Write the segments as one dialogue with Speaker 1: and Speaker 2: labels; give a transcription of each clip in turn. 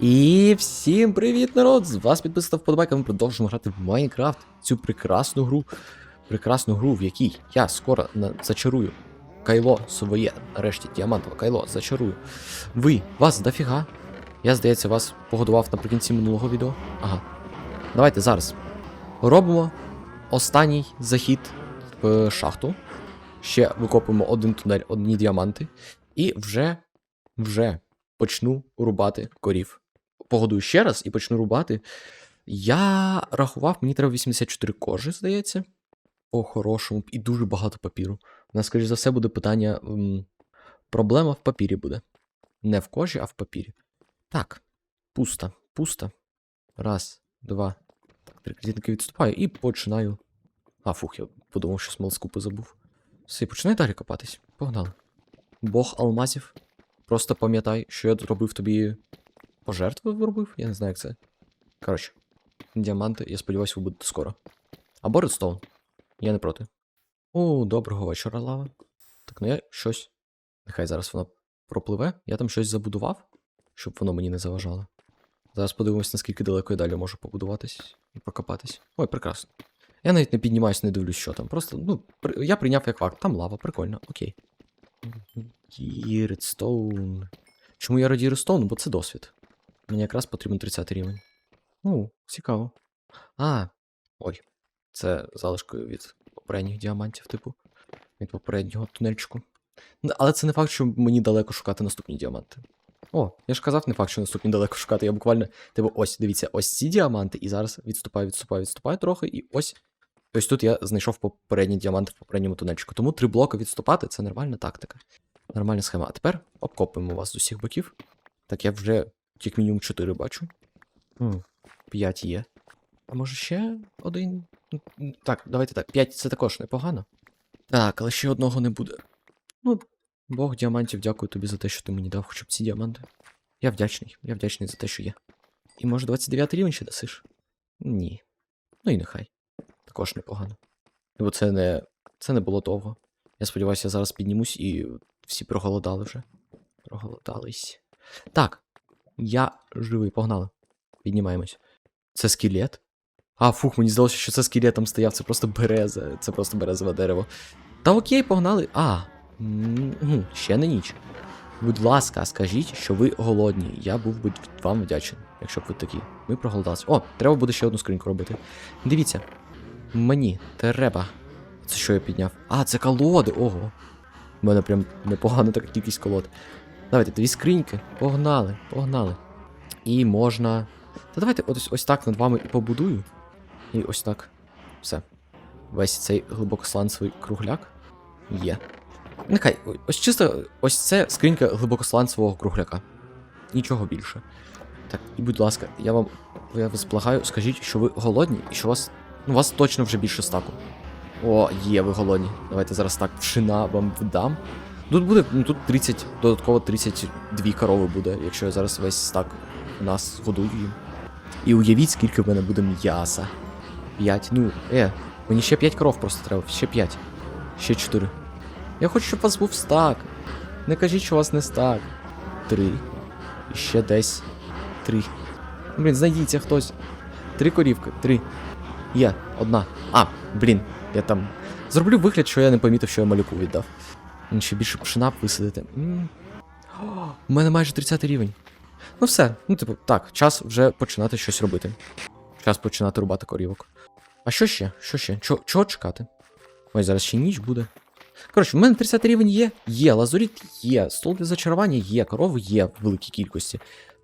Speaker 1: І всім привіт, народ! З вас підписка вподобайка. Ми продовжуємо грати в Майнкрафт. Цю прекрасну гру. Прекрасну гру, в якій я скоро на... зачарую кайло своє, нарешті, діамантове кайло, зачарую. Ви, вас дофіга. Я, здається, вас погодував наприкінці минулого відео. Ага. Давайте зараз. Робимо останній захід в шахту. Ще викопуємо один тунель, одні діаманти. І вже, вже почну рубати корів. Погодую ще раз і почну рубати. Я рахував, мені треба 84 кожи, здається. По-хорошому, і дуже багато папіру. У нас, скоріш за все, буде питання. м, проблема в папірі буде. Не в кожі, а в папірі. Так, пусто, пусто. Раз, два. Так, три клітинки відступаю і починаю. А, фух, я подумав, що смолоскупи забув. Все, і починаю далі копатись. Погнали. Бог алмазів. Просто пам'ятай, що я зробив тобі пожертви робив? Я не знаю, як це. Коротше, діаманти, я сподіваюся, ви будете скоро. Або редстоун. Я не проти. О, доброго вечора, лава. Так, ну я щось. Нехай зараз воно пропливе. Я там щось забудував, щоб воно мені не заважало. Зараз подивимось, наскільки далеко я далі можу побудуватись і прокопатись. Ой, прекрасно. Я навіть не піднімаюсь, не дивлюсь, що там. Просто, ну, при- я прийняв як факт. Там лава, прикольно, окей. І редстоун. Чому я раді редстоуну? Бо це досвід. Мені якраз потрібен 30 рівень. О, цікаво. А, ой. Це залишкою від попередніх діамантів, типу. Від попереднього тунельчику. Але це не факт, що мені далеко шукати наступні діаманти. О, я ж казав, не факт, що наступні далеко шукати. Я буквально. Типу, ось, дивіться, ось ці діаманти, і зараз відступаю, відступаю, відступаю трохи, і ось. Ось тут я знайшов попередні діаманти в попередньому тунельчику. Тому три блоки відступати це нормальна тактика. Нормальна схема. А тепер обкопуємо вас з усіх боків. Так, я вже як мінімум 4 бачу. 5 є. А може ще один? Так, давайте так. 5 це також непогано. Так, але ще одного не буде. Ну, Бог діамантів, дякую тобі за те, що ти мені дав хоча б ці діаманти. Я вдячний, я вдячний за те, що є. І може 29 рівень ще дасиш? Ні. Ну і нехай. Також непогано. Бо це не. Це не було довго. Я сподіваюся, я зараз піднімусь і всі проголодали вже. Проголодались. Так. Я живий, погнали. Піднімаємось. Це скелет? А, фух, мені здалося, що це скелет там стояв, це просто береза, це просто березове дерево. Та окей, погнали. А, гм, ще не ніч. Будь ласка, скажіть, що ви голодні. Я був би вам вдячний, якщо б ви такі. Ми проголодалися. О, треба буде ще одну скриньку робити. Дивіться. Мені треба. Це що я підняв? А, це колоди, ого. У мене прям непогана така кількість колод. Давайте, дві скриньки. Погнали, погнали. І можна. Та давайте ось, ось так над вами і побудую. І ось так. Все. Весь цей глибокосланцевий кругляк є. Нехай, ось чисто ось це скринька глибокосланцевого кругляка. Нічого більше. Так, і будь ласка, я вам я вас благаю, скажіть, що ви голодні і що у вас. Ну, у вас точно вже більше стаку. О, є, ви голодні. Давайте зараз так пшина вам вдам. Тут буде, ну тут 30, додатково 32 корови буде, якщо я зараз весь стак у нас годую їм. І уявіть, скільки в мене буде м'яса. 5. Ну, е, мені ще 5 коров просто треба, ще 5. Ще 4. Я хочу, щоб у вас був стак. Не кажіть, що у вас не стак. 3. І ще десь 3. Блін, знайдіться хтось. Три корівки, три. Є, одна. А, блін, я там. Зроблю вигляд, що я не помітив, що я малюку віддав. Ще більше пшена б висадити. У мене майже 30 рівень. Ну все, ну типу, так, час вже починати щось робити. Час починати рубати корівок. А що ще? Що ще? Чо, чого чекати? Ой, зараз ще ніч буде. Коротше, в мене 30 рівень є, є, лазуріт є, стол для зачарування є, корови є в великій кількості.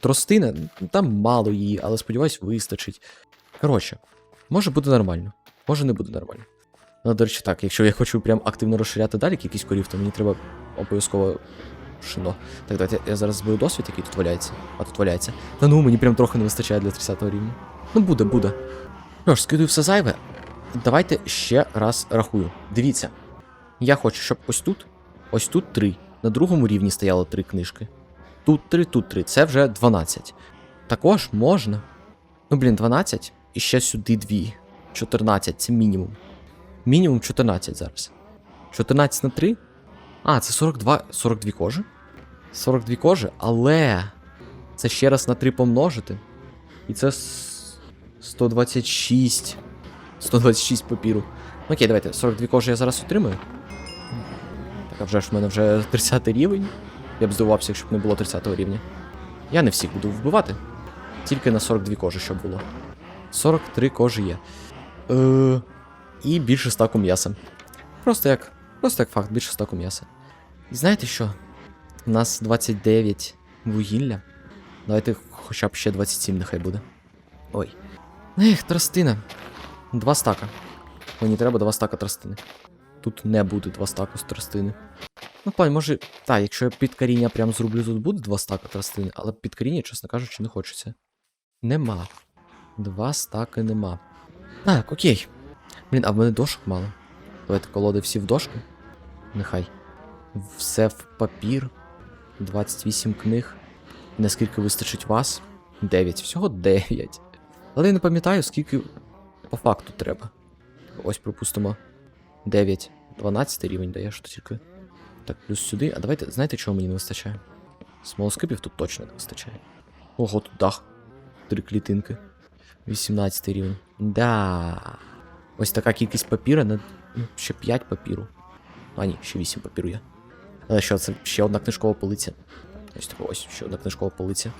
Speaker 1: Тростина, там мало її, але сподіваюсь, вистачить. Коротше, може буде нормально, може не буде нормально. Ну, до речі, так, якщо я хочу прям активно розширяти далі кількість корів, то мені треба обов'язково шино. Так, давайте я зараз зберу досвід, який тут валяється. А тут валяється. Та ну, мені прям трохи не вистачає для 30 рівня. Ну, буде, буде. Ну ж, скидаю все зайве. Давайте ще раз рахую. Дивіться. Я хочу, щоб ось тут, ось тут три. На другому рівні стояло три книжки. Тут три, тут три. Це вже 12. Також можна. Ну, блін, 12. І ще сюди дві. 14, це мінімум. Мінімум 14 зараз. 14 на 3. А, це 42, 42 кожи. 42 кожи, але. Це ще раз на 3 помножити. І це 126. 126 папіру. Окей, давайте, 42 кожи я зараз отримаю. Так, а вже ж в мене вже 30 рівень. Я б здивувався, якщо б не було 30 рівня. Я не всіх буду вбивати. Тільки на 42 кожи, щоб було. 43 кожи є. Е, і більше стаку м'яса. Просто як. Просто як факт, більше стаку м'яса. І знаєте що? У нас 29 вугілля. Давайте хоча б ще 27 нехай буде. Ой. Ех, тростина. Два стака. Мені треба два стака тростини. Тут не буде два стака з тростини. Ну, пань, може. Так, якщо я під коріння прям зроблю, тут буде два стака тростини, але під коріння, чесно кажучи, не хочеться. Нема. Два стаки нема. Так, окей. Блін, а в мене дошок мало. Давайте колоди всі в дошки. Нехай. Все в папір. 28 книг. Наскільки вистачить вас? 9. Всього 9. Але я не пам'ятаю, скільки по факту треба. Ось, пропустимо. 9. 12 рівень дає, що тільки. Так, плюс сюди. А давайте, знаєте, чого мені не вистачає? Смолоскипів тут точно не вистачає. Ого, тут дах. Три клітинки. 18 рівень. Да. Ось така кількість папіра на ну, ще 5 папіру. А ні, ще 8 папіру є. Але що, це ще одна книжкова полиця. Ось така ось ще одна книжкова полиця.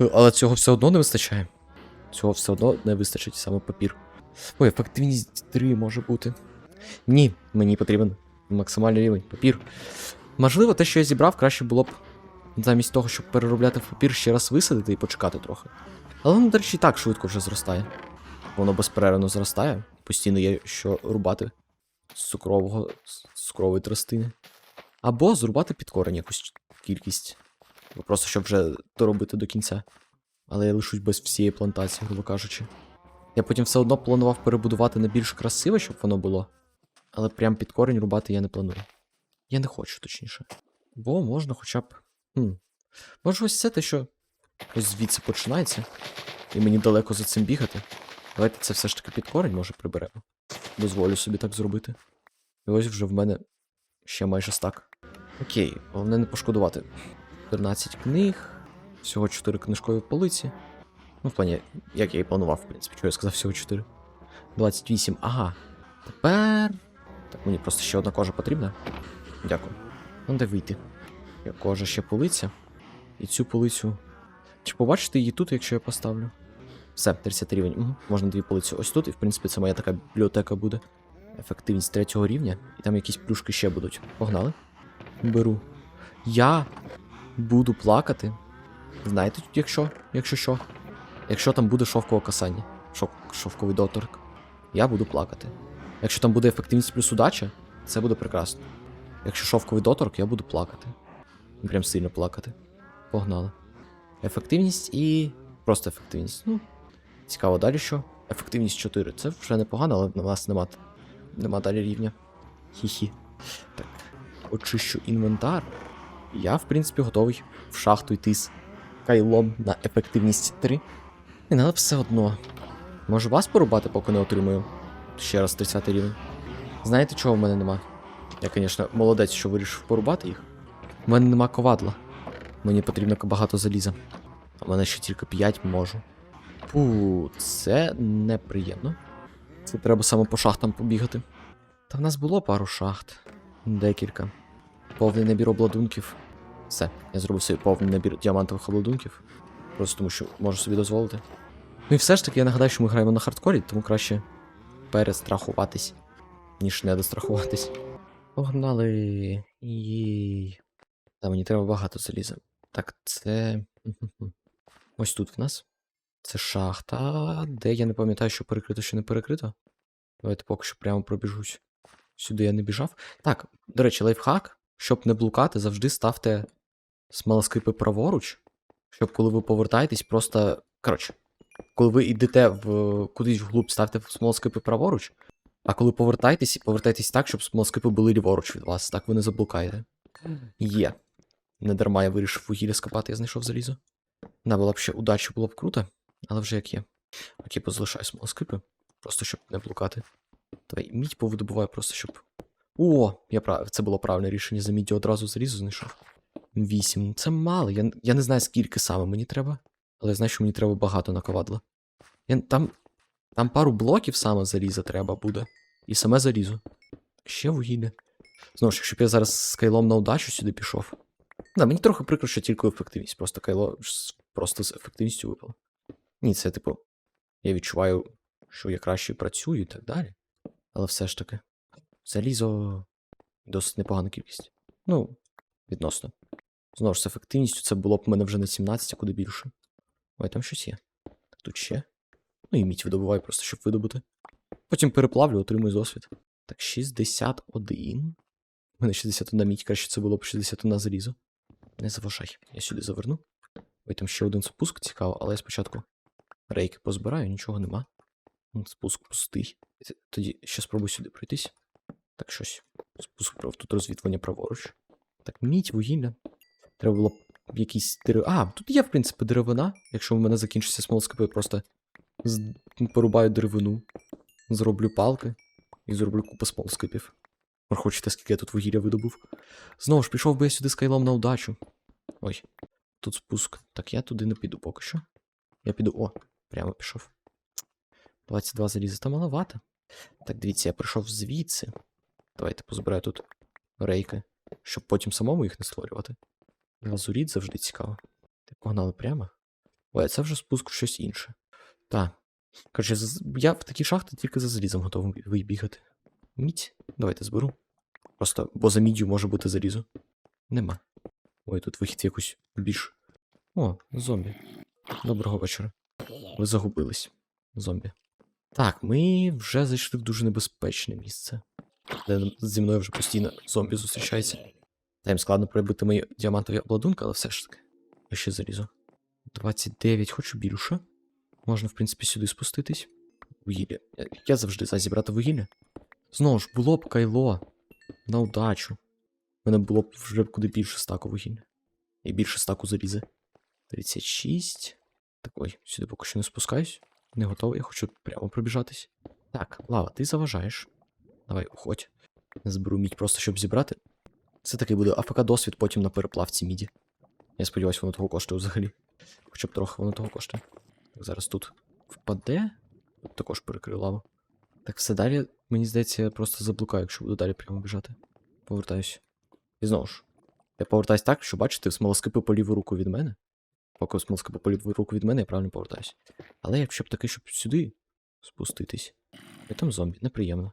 Speaker 1: Е, Але цього все одно не вистачає. Цього все одно не вистачить саме папір. Ой, ефективність 3 може бути. Ні, мені потрібен максимальний рівень папір. Можливо, те, що я зібрав, краще було б замість того, щоб переробляти в папір, ще раз висадити і почекати трохи. Але воно, до речі, і так швидко вже зростає. Воно безперервно зростає. Постійно є що рубати з цукрового з цукрової тростини. Або зрубати під корень якусь кількість. Просто щоб вже доробити до кінця. Але я лишусь без всієї плантації, грубо кажучи. Я потім все одно планував перебудувати на більш красиве, щоб воно було. Але прям під корень рубати я не планую. Я не хочу, точніше. Бо можна хоча б. Хм. Може, ось це те, що ось звідси починається. І мені далеко за цим бігати. Давайте це все ж таки під корень, може, приберемо. Дозволю собі так зробити. І ось вже в мене ще майже стак. Окей, головне не пошкодувати. 14 книг, всього 4 книжкові полиці. Ну, в плані, як я і планував, в принципі, що я сказав, всього 4. 28. Ага. Тепер. Так, мені просто ще одна кожа потрібна. Дякую. Ну, де вийти? Я кожа ще полиця. І цю полицю. Чи побачите її тут, якщо я поставлю? Все, 30 рівень. Угу. Можна дві полиці ось тут, і в принципі це моя така бібліотека буде. Ефективність третього рівня. І там якісь плюшки ще будуть. Погнали. Беру. Я буду плакати. Знаєте, якщо, якщо що? Якщо там буде шовкове касання, шов, шовковий доторк, я буду плакати. Якщо там буде ефективність плюс удача, це буде прекрасно. Якщо шовковий доторк, я буду плакати. Прям сильно плакати. Погнали. Ефективність і. Просто ефективність. Ну, цікаво, далі що? Ефективність 4. Це вже непогано, але на нас нема, нема далі рівня. Хі-хі. Так. Очищу інвентар. Я, в принципі, готовий в шахту йти з кайлом на ефективність 3. І але все одно. Може вас порубати, поки не отримую. Ще раз 30 рівень. Знаєте, чого в мене нема? Я, звісно, молодець, що вирішив порубати їх. У мене нема ковадла. Мені потрібно багато заліза. А в мене ще тільки 5 можу. Фу, це неприємно. Це треба саме по шахтам побігати. Та в нас було пару шахт. Декілька. Повний набір обладунків. Все, я зробив собі повний набір діамантових обладунків. Просто тому, що можу собі дозволити. Ну і все ж таки, я нагадаю, що ми граємо на хардкорі, тому краще перестрахуватись, ніж не дострахуватись. Погнали. Їй. Та мені треба багато заліза. Так, це. Ось тут в нас. Це шахта, де я не пам'ятаю, що перекрито, що не перекрито. Давайте поки що прямо пробіжусь. Сюди я не біжав. Так, до речі, лайфхак. Щоб не блукати, завжди ставте смолоскипи праворуч. Щоб коли ви повертаєтесь, просто. Коротше, коли ви йдете в кудись вглуб, ставте смолоскипи праворуч. А коли повертаєтесь, повертайтесь так, щоб смолоскипи були ліворуч від вас. Так ви не заблукаєте. Є. Не дарма я вирішив вугілля скопати, я знайшов залізо. Да, була б ще удача, було б круто, але вже як є. Окей, позалишаю смолоскипи. Просто щоб не блукати. Давай, мідь повидобуваю просто, щоб. О, я прав... це було правильне рішення. За міддю одразу залізо знайшов. Вісім. Це мало. Я, я не знаю, скільки саме мені треба, але я знаю, що мені треба багато на ковадло. Я, там, там пару блоків саме заліза треба буде. І саме залізо. Ще вугілля. Знову ж, якщо б я зараз з кайлом на удачу сюди пішов. Да, мені трохи прикро, що тільки ефективність. Просто кайло просто з ефективністю випало. Ні, це типу. Я відчуваю, що я краще працюю і так далі. Але все ж таки. Залізо досить непогана кількість. Ну, відносно. Знову ж з ефективністю це було б в мене вже не 17, а куди більше. Ой, там щось є. Тут ще. Ну і мідь видобуваю просто, щоб видобути. Потім переплавлю, отримую досвід. Так, 61. У мене 61 мідь, краще це було б 61 залізо. Не заважай, я сюди заверну. Ой, там ще один спуск цікаво, але я спочатку рейки позбираю, нічого нема. Спуск пустий. Тоді ще спробую сюди пройтись. Так, щось. Спуск прав, тут розвідування праворуч. Так, мідь, вугілля. Треба було якісь дерева. А, тут є, в принципі, деревина. Якщо в мене закінчиться смолоскипи, просто з... порубаю деревину, зроблю палки і зроблю купу смолоскипів. Хочете, скільки я тут вугілля видобув. Знову ж пішов би я сюди з кайлом на удачу. Ой, тут спуск. Так я туди не піду поки що. Я піду. О, прямо пішов. 22 залізи, та маловато. Так, дивіться, я прийшов звідси. Давайте позбираю тут рейки, щоб потім самому їх не створювати. Лазуріт завжди цікаво. Ти погнали прямо. Ой, це вже спуск в щось інше. Так. Коротше, я в такі шахти тільки за залізом готовий вибігати. Мідь? Давайте зберу. Просто, бо за міддю може бути залізо. Нема. Ой, тут вихід в якусь більш. О, зомбі. Доброго вечора. Ви загубились. Зомбі. Так, ми вже зайшли в дуже небезпечне місце. Де зі мною вже постійно зомбі зустрічаються. Та їм складно пробити мої діамантові обладунки, але все ж таки. Я ще залізу. 29, хочу більше. Можна, в принципі, сюди спуститись. Вугілля. Я, я завжди за зібрати вугілля. Знову ж, було б кайло. На удачу. У мене було б вже куди більше стаку вугілля. І більше стаку залізи. 36. Так, ой, сюди поки що не спускаюсь. Не готовий, я хочу прямо пробіжатись. Так, лава, ти заважаєш. Давай, уходь. Зберу мідь просто, щоб зібрати. Це такий буде АФК досвід потім на переплавці міді. Я сподіваюся, воно того коштує взагалі. Хоча б трохи воно того коштує. Так, зараз тут впаде. Також перекрию лаву. Так, все далі, мені здається, я просто заблукаю, якщо буду далі прямо біжати. Повертаюсь. І знову ж. Я повертаюсь так, що бачите, смолоскипи по ліву руку від мене. Поки смолоскипи по ліву руку від мене, я правильно повертаюсь. Але якщо б таки, щоб сюди спуститись. І там зомбі, неприємно.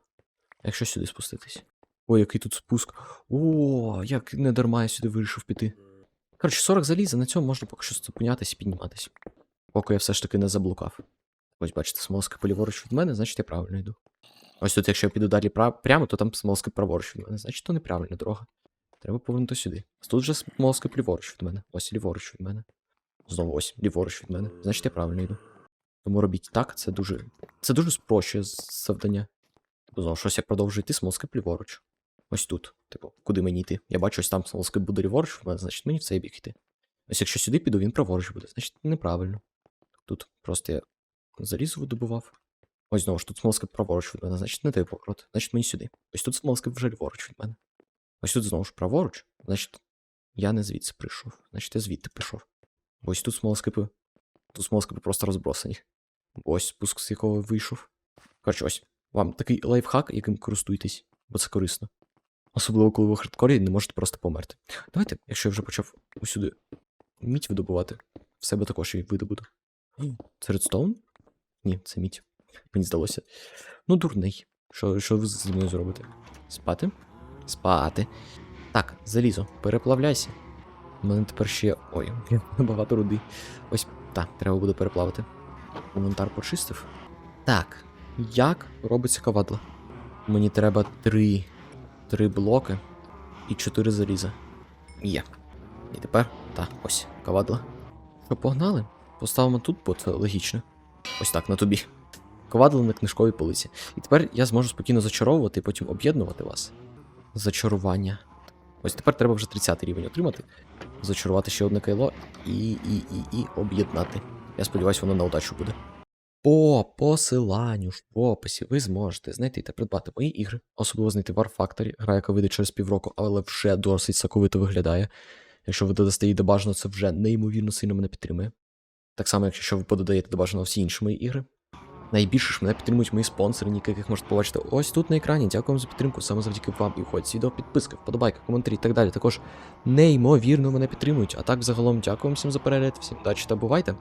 Speaker 1: Якщо сюди спуститись? Ой, який тут спуск. О, як не дарма я сюди вирішив піти. Коротше, 40 заліза, на цьому можна поки що зупинятись і підніматись. Поки я все ж таки не заблукав. Ось бачите, смолоскип ліворуч від мене, значить я правильно йду. Ось тут, якщо я піду далі прав... прямо, то там смолоскип праворуч від мене, значить то неправильна дорога. Треба повернути сюди. Тут же смолоскип ліворуч від мене. Ось ліворуч від мене. Знову ось ліворуч від мене. Значить я правильно йду. Тому робіть так, це дуже. Це дуже спрощує завдання. Знову щось я продовжую йти, смолоскип ліворуч. Ось тут. Типу, куди мені йти? Я бачу, ось там смолоскип буде ліворуч від мене, значить мені в цей бік йти. Ось якщо сюди піду, він праворуч буде, значить неправильно. Тут просто я залізо видобував. Ось знову ж тут смолоскип праворуч від мене, значить не той поворот, значить мені сюди. Ось тут смолоскип вже ліворуч від мене. Ось тут знову ж праворуч, значить я не звідси прийшов, значить я звідти пішов. Ось тут смолоскипи. Тут смолоскипи просто розбросані. Ось спуск, з якого вийшов. Коротше, ось. Вам такий лайфхак, яким користуйтесь, бо це корисно. Особливо, коли ви в хардкорі не можете просто померти. Давайте, якщо я вже почав усюди мідь видобувати, в себе також її видобуду. Це редстоун? Ні, це мідь. Мені здалося. Ну, дурний. Що, що ви зі мною зробите? Спати? Спати. Так, залізо, переплавляйся. У мене тепер ще. Ой, багато руди. Ось, так, треба буде переплавити. Інвентар почистив. Так, як робиться ковадло? Мені треба три. Три блоки і чотири заліза. Є. І тепер, так, ось, ковадло. Що, погнали? Поставимо тут, бо це логічно. Ось так на тобі. Ковадло на книжковій полиці. І тепер я зможу спокійно зачаровувати і потім об'єднувати вас. Зачарування. Ось тепер треба вже 30 рівень отримати. Зачарувати ще одне кайло і, і, і, і об'єднати. Я сподіваюся, воно на удачу буде. По посиланню в описі ви зможете знайти та придбати мої ігри, особливо знайти War гра, яка вийде через півроку, але вже досить соковито виглядає. Якщо ви додасте її до бажаного, це вже неймовірно сильно мене підтримує. Так само, якщо ви подаєте до бажаного всі інші мої ігри. Найбільше ж мене підтримують мої спонсори, ніки яких можете побачити ось тут на екрані. Дякую вам за підтримку, саме завдяки вам і входять відео, підписка, вподобайка, коментарі і так далі. Також неймовірно мене підтримують. А так, загалом, дякую всім за перегляд, всім удачі та бувайте!